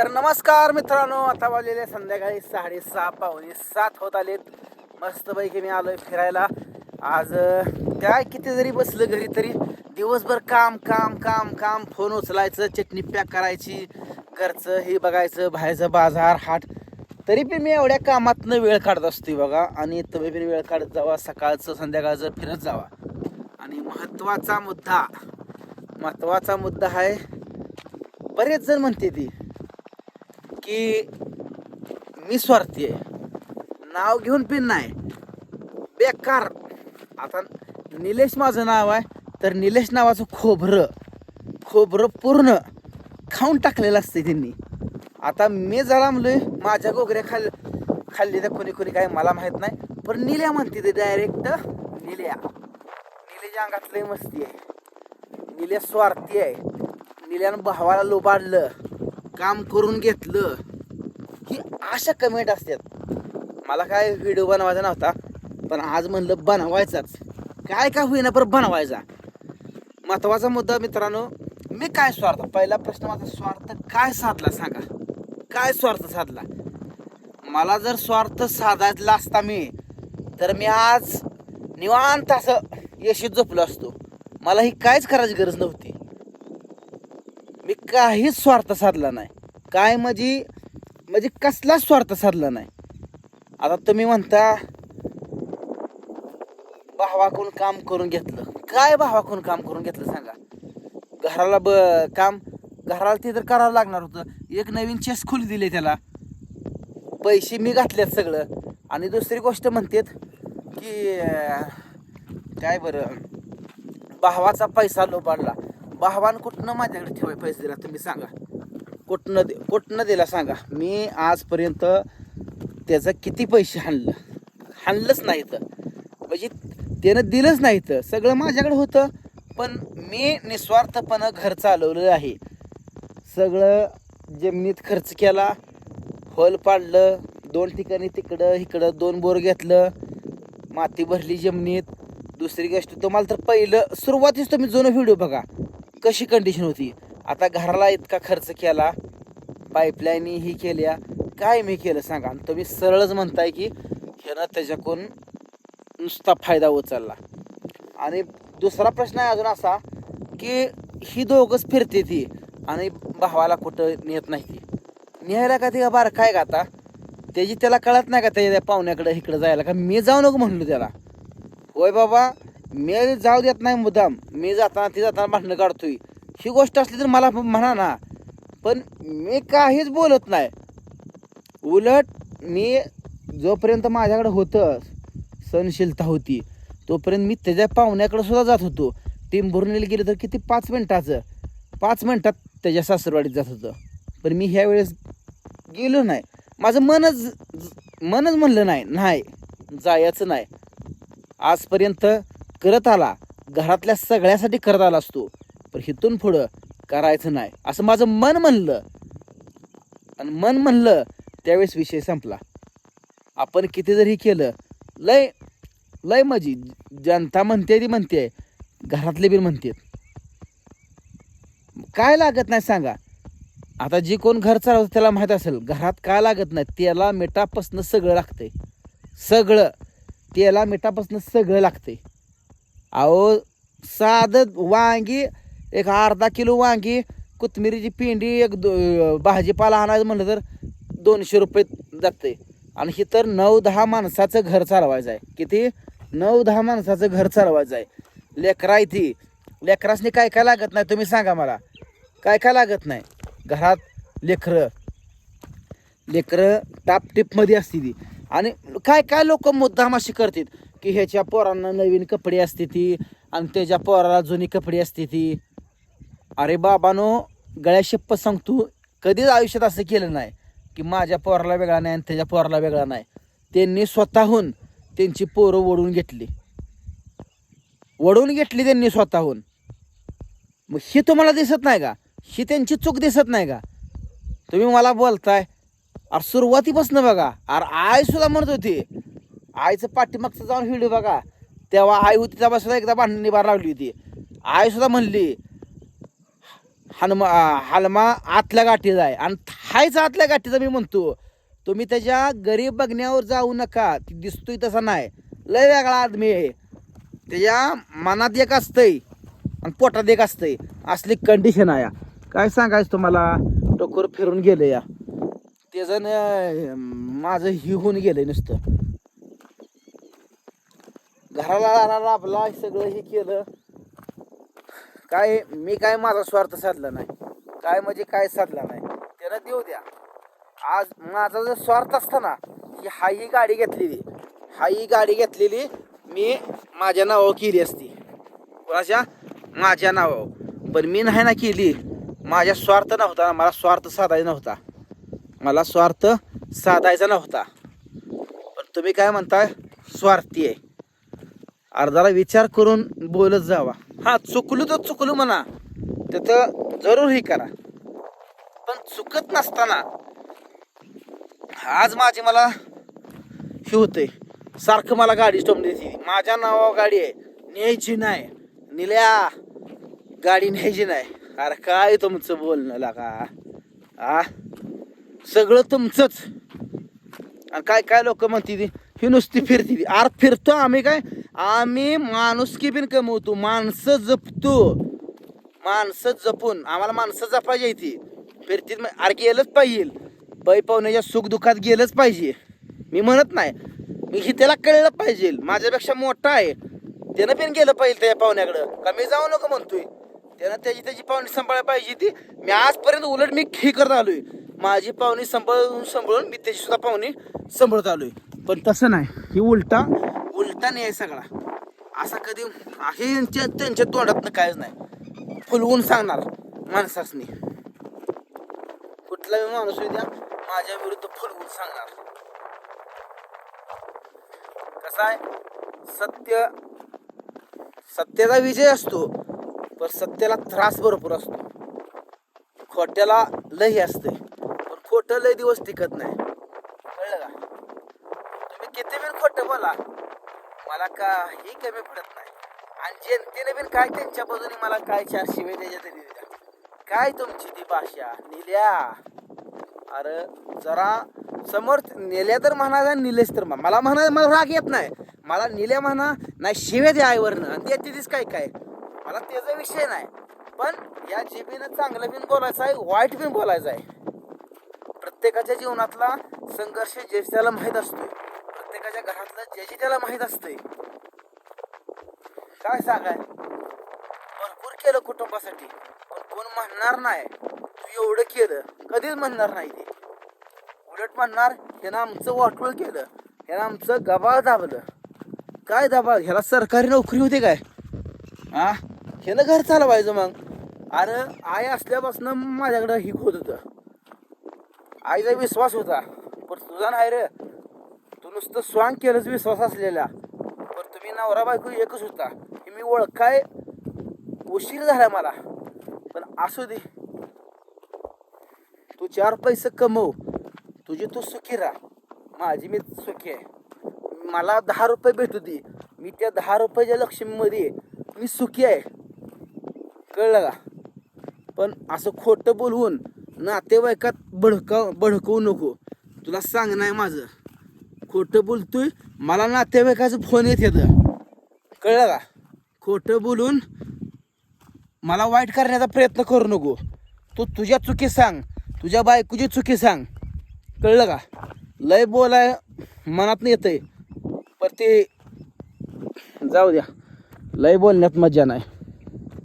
तर नमस्कार मित्रांनो आता वाजलेले संध्याकाळी साडेसहा पावणे सात होत आलेत. मस्तपैकी मी आलोय फिरायला. आज काय किती जरी बसलं घरी तरी दिवसभर काम काम काम काम फोन उचलायचं चटणी पॅक करायची घरचं हे बघायचं बाहेरचं बाजार हाट. तरी पण मी एवढ्या कामातनं वेळ काढत असते बघा. आणि तुम्ही पण वेळ काढत जावा सकाळचं संध्याकाळचं फिरत जावा. आणि महत्त्वाचा मुद्दा महत्त्वाचा मुद्दा आहे बरेच जण म्हणते ती की मी स्वार्थी आहे. नाव घेऊन पिन नाही. बेकार. आता निलेश माझं नाव आहे तर निलेश नावाचं खोबरं खोबरं पूर्ण खाऊन टाकलेलं असतं त्यांनी. आता मी जरा म्हणलोय माझ्या गोगऱ्या खाल खाल्ली तर कोणी कोणी काय मला माहीत नाही पण निल्या म्हणते ते डायरेक्ट निल्या. निलेच्या अंगात लय मस्ती आहे. निल्या स्वार्थी आहे. निल्यानं भावाला लोबाडलं काम करून घेतलं ही अशा कमेंट असतात. मला काय व्हिडिओ बनवायचा नव्हता पण आज म्हणलं बनवायचाच. काय काय होईना पण बनवायचा. महत्त्वाचा मुद्दा मित्रांनो मी काय स्वार्थ? पहिला प्रश्न माझा स्वार्थ काय साधला सांगा? काय स्वार्थ साधला? मला जर स्वार्थ साधायला असता मी तर मी आज निवांत असं यशीत झोपलो असतो. मला ही काहीच करायची गरज नव्हती. मी काहीच स्वार्थ साधला नाही. काय म्हणजे म्हणजे कसलाच स्वार्थ साधला नाही. आता तुम्ही म्हणता भावाकडून काम करून घेतलं. काय भावाकडून काम करून घेतलं सांगा. घराला ब काम घराला ते तर करावं लागणार होतं. एक नवीन चेस खोली दिली त्याला. पैसे मी घातलेत सगळं. आणि दुसरी गोष्ट म्हणतात की काय बरं भावाचा पैसा लोबाडला. भावानं कुठनं माझ्याकडे ठेवाय पैसे दिला तुम्ही सांगा. कुठनं दे कुठनं दिला सांगा. मी आजपर्यंत त्याचं किती पैसे हाणलं? हाणलंच नाही तर. म्हणजे त्यानं दिलंच नाही तर. सगळं माझ्याकडे होतं. पण मी निस्वार्थपणं घर चालवलं आहे. सगळं जमिनीत खर्च केला. होल पाडलं. दोन ठिकाणी तिकडं इकडं दोन बोर घेतलं. माती भरली जमिनीत. दुसरी गोष्ट तुम्हाला तर पहिलं सुरुवातीच तुम्ही जुनं व्हिडिओ बघा. कशी कंडिशन होती? आता घराला इतका खर्च केला पाईपलाईनी ही केल्या काय मी केलं सांगा? आणि तुम्ही सरळच म्हणताय की ह्यानं त्याच्याकडून नुसता फायदा उचलला. आणि दुसरा प्रश्न आहे अजून असा की ही दोघंच फिरते ती आणि भावाला कुठं नेत नाही ती. न्यायला का ती बार काय का आता? त्याची त्याला कळत नाही का त्याच्या पाहुण्याकडे इकडं जायला? का मी जाऊ नको म्हणलो त्याला. होय बाबा मी जाऊ देत नाही मुद्दाम. मी जाताना ती जाताना भांडणं काढतोय. ही गोष्ट असली तर मला म्हणा ना. पण मी काहीच बोलत नाही. उलट मी जोपर्यंत माझ्याकडे होतं सहनशीलता होती तोपर्यंत मी त्याच्या पाहुण्याकडे सुद्धा जात होतो. टिंभुर्णीला गेलं तर किती पाच मिनटाचं? पाच मिनटात त्याच्या सासरवाडीत जात होतं. पण मी ह्या वेळेस गेलो नाही. माझं मनच मनच म्हणलं नाही नाही जायचं नाही. आजपर्यंत करत आला. घरातल्या सगळ्यासाठी करत आला असतो पण हिथून पुढं करायचं नाही. असं माझं मन म्हणलं. आणि मन म्हणलं त्यावेळेस विषय संपला. आपण किती जरी केलं लय लय माझी जनता म्हणते ती म्हणते घरातले बी म्हणते काय लागत नाही सांगा. आता जे कोण घर चालवतं त्याला माहीत असेल घरात काय लागत नाही त्याला मिठापासनं सगळं लागतंय. सगळं. त्याला मिठापासनं सगळं लागतंय. अहो साधं वांगी एक अर्धा किलो वांगी कोथमिरीची पेंडी एक दो भाजीपाला आणायचं म्हणलं तर दोनशे रुपये जाते आणि ही तर नऊ दहा माणसाचं घर चालवायचं आहे. किती? नऊ दहा माणसाचं घर चालवायचं आहे. लेकरा इथे लेकरासनी काय काय लागत नाही तुम्ही सांगा मला. काय काय लागत नाही. घरात लेकरं. लेकरं टापटीपमध्ये असते ती. आणि काय काय लोक मुद्दाम अशी करतात की ह्याच्या पोरांना नवीन कपडे असते ती आणि त्याच्या पोराला जुनी कपडे असते ती. अरे बाबानो गळ्या शप्पथ सांगतो कधीच आयुष्यात असं केलं नाही की माझ्या पोराला वेगळा नाही आणि त्याच्या पोराला वेगळा नाही. त्यांनी स्वतःहून त्यांची पोरं ओढून घेतली. ओढून घेतली त्यांनी स्वतःहून. मग ही तुम्हाला दिसत नाही का? ही त्यांची चूक दिसत नाही का? तुम्ही मला बोलताय अरे सुरुवातीपासून बघा. अरे आई सुद्धा म्हणत होती आईचं पाठीमागचं जाऊन व्हिडिओ बघा. तेव्हा आई होती तेव्हा सुद्धा एकदा भांडणी बार लावली होती. आई सुद्धा म्हणली हनुमा हलमा आतल्या गाठीचा आहे. आणि हायच आतल्या गाठीचा मी म्हणतो. तुम्ही त्याच्या गरीब बघण्यावर जाऊ नका. ती दिसतोय तसा नाही. लय वेगळा आदमी आहे. त्याच्या मनात एक असतंय आणि पोटात एक असतंय. असली कंडिशन आहे. काय सांगायचं तुम्हाला? टोकर फिरून गेलं या. ते जण माझं ही होऊन गेलंय नुसतं. घराला राबला सगळं हे केलं. काय मी काय माझा स्वार्थ साधला नाही. काय म्हणजे काय साधला नाही. त्यानं देऊ द्या. आज माझा जर स्वार्थ असता ना की हा ही गाडी घेतलेली. हा ही गाडी घेतलेली मी माझ्या नावावर केली असती. कोणाच्या माझ्या नावावर. पण मी नाही ना केली. माझ्या स्वार्थ नव्हता. ना मला स्वार्थ साधायचा नव्हता. मला स्वार्थ साधायचा नव्हता. पण तुम्ही काय म्हणताय? स्वार्थी आहे. अर्धाला विचार करून बोलत जावा. हा चुकलो तर चुकलो म्हणा. त्याचं जरूरही करा. पण चुकत नसताना आज माझी मला हे होते सारखं मला गाडी स्टॉप देते माझ्या नावावर गाडी आहे. न्यायची नाही. निल्या गाडी न्यायची नाही. अरे काय तुमचं बोलणं लागा? आ? सगळं तुमचंच. आणि काय काय लोक म्हणते ती? ही नुसती फिरती ती. आर फिरतो आम्ही काय? आम्ही माणुसकी बिन कमवतो माणसं जपतो. माणसं जपून आम्हाला माणसं जपायची आहे ती. फिरतीत मग अरे गेलंच पाहिजे. पै पाहुण्याच्या सुखदुःखात गेलंच पाहिजे. मी म्हणत नाही. मी ही त्याला कळलं पाहिजे. माझ्यापेक्षा मोठा आहे. त्यानं पण गेलं पाहिजे त्या पाहुण्याकडं. का मी जाऊ नको म्हणतोय. त्यानं त्याची त्याची पाहुणी सांभाळायला पाहिजे ती. मी आजपर्यंत उलट मी खी करत आलोय. माझी पाहुणी सांभाळून सांभाळून मी त्याची सुद्धा पाहुणी सांभाळत आलोय. पण तसं नाही. ही उलटा उलटा नाही आहे सगळा. असा कधी हे यांच्या त्यांच्या तोंडातनं कायच नाही. फुलवून सांगणार माणसासनी. कुठलाही माणूस द्या माझ्या विरुद्ध फुलवून सांगणार. कसं आहे? सत्य सत्याचा विजय असतो पण सत्याला त्रास भरपूर असतो. खोट्याला लई असते पण खोटं लय दिवस टिकत नाही. कळलं का? तुम्ही किती वेळ खोटं बोला? मला काही कमी पडत नाही. आणि जनतेने बिन काय त्यांच्या बाजूने मला काय चार शिवे द्यायच्या तरी दिल्या काय तुमची ती भाषा? निल्या. अरे जरा समोर नेल्या तर म्हणा निलेस तर मला म्हणा मला राग येत नाही. मला निल्या म्हणा नाही शिवे द्या आईवरनं. आणि ते तिथेच काय काय? मला त्याचा विषय नाही. पण या जीबीनं चांगलं बिन बोलायचं आहे वाईट बिन बोलायचं आहे. प्रत्येकाच्या जीवनातला संघर्ष ज्येष्ठाला त्याला माहीत असतोय. प्रत्येकाच्या घरातलं ज्याची त्याला माहीत असतंय. काय सांगाय? भरपूर केलं कुटुंबासाठी पण कोण म्हणणार नाही. तू एवढं केलं कधीच म्हणणार नाही ते. उलट म्हणणार ह्यानं आमचं वाटोळ केलं ह्यानं आमचं गबाळ दाबलं. काय दाबा ह्याला सरकारी नोकरी होती काय? हा ह्यानं घर चालवायचं मग. अरे आई असल्यापासून माझ्याकडं ही होत होतं. आईचा विश्वास होता पण तुझा नाही रे. नुसतं स्वांग केलंच विश्वास असलेला पण तुम्ही नवरा बायको एकच होता. हे मी ओळखाय उशीर झाला मला. पण असू दे. तू चार पैसे कमव तुझी तू सुखी राहा. माझी मी सुखी आहे. मला दहा रुपये भेटू दे. मी त्या दहा रुपयाच्या लक्ष्मीमध्ये मी सुखी आहे. कळलं का? पण असं खोटं बोलवून नातेवाईकात भडकाव भडकवू नको. तुला सांग आहे माझं. खोटं बोलतोय? मला नातेवाईकाचं फोन येत येतं. कळलं का? खोटं बोलून मला वाईट करण्याचा प्रयत्न करू नको. तू तुझ्या चुकी सांग. तुझ्या बायकोची चुकी सांग. कळलं का? लय बोलाय मनात येतंय. पण ते जाऊ द्या. लय बोलण्यात मजा नाही.